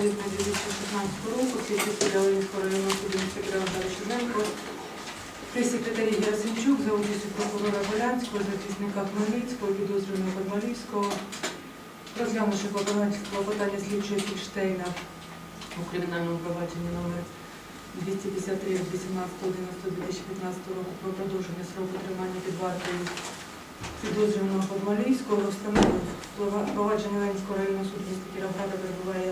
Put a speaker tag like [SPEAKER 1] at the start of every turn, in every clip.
[SPEAKER 1] липня 2016 року, слідчі суддя Олівського районного суду міста Кирова Дарищененко, прес-секретарі Герасимчук за участю прокурора Полянського, захисника Хмельницького, підозрюваного Подмалівського, розглянувши клопотання слідчого Фільштейна у кримінальному провадженні номер 253 від 18.11.2015 року про продовження сроку тримання під вартою підозрюваного Подмалівського. Встановив провадження Ленського районного суду міста Кіровграда перебуває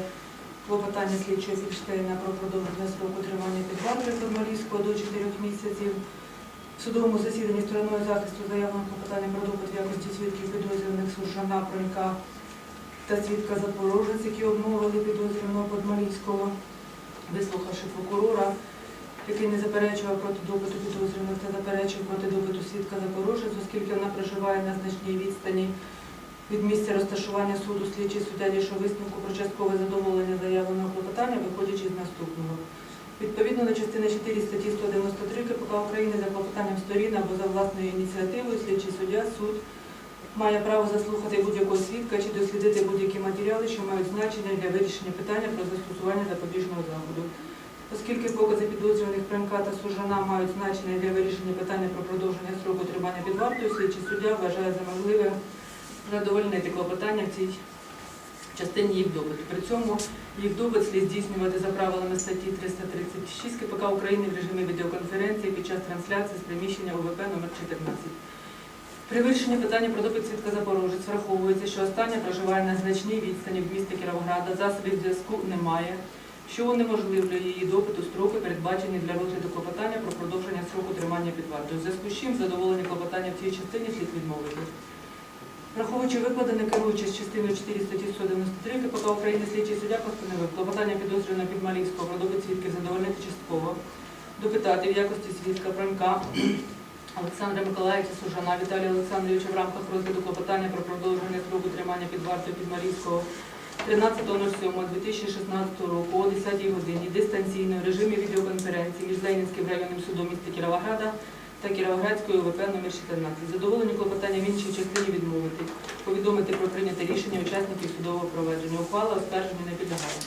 [SPEAKER 1] клопотання слідчого Фільштейна про продовження строку тримання під вартою до 4 місяців. В судовому засіданні стороною захисту заявлено клопотання про допит в якості свідків підозрюваних Суржана, Пронька та свідка Запорожець, які обмовили підозрюваного Подмалівського, вислухавши прокурора, який не заперечував проти допиту підозрюваних та заперечив проти допиту свідка Запорожець, оскільки вона проживає на значній відстані від місця розташування суду, слідчий суддя дійшов висновку про часткове задоволення заявленого клопотання, виходячи з наступного. Відповідно до частини 4 статті 193 КПК України за клопотанням сторін або за власною ініціативою слідчий суддя суд має право заслухати будь-якого свідка чи дослідити будь-які матеріали, що мають значення для вирішення питання про застосування запобіжного заходу. Оскільки покази підозрюваних Премка та Сужана мають значення для вирішення питання про продовження строку тримання під вартою, слідчий суддя вважає за можливе задовольнити клопотання в цій частині їх допиту. При цьому їх допит слід здійснювати за правилами статті 336 КПК України в режимі відеоконференції під час трансляції з приміщення ОВП номер 14. При вирішенні питання про допит свідка Запорожець враховується, що остання проживає на значній відстані від міста Кіровограда, засобів зв'язку немає, що унеможливлює її допиту строки, передбачені для розгляду клопотання про продовження строку тримання під вартою. В зв'язку з чим задоволення клопотання в цій частині слід відмовити. Враховуючи викладене, керуючись частиною 4 статті 193 КПК України, слідчий суддя постановив клопотання підозрюваного Підмалівського про допит свідків задовольнити частково, допитати в якості свідка Пронька Олександра Миколаївича Сужана Віталія Олександровича в рамках розгляду клопотання про продовження строку тримання під вартою Підмалівського 13.07.2016 року о 10 годині дистанційно в режимі відеоконференції між Ленінським районним судом міста Кіровограда та Кіровоградської ОВП номер 14. Задоволені клопотання в іншій частині відмовити, повідомити про прийняте рішення учасників судового провадження. Ухвала оскарження не підлягає.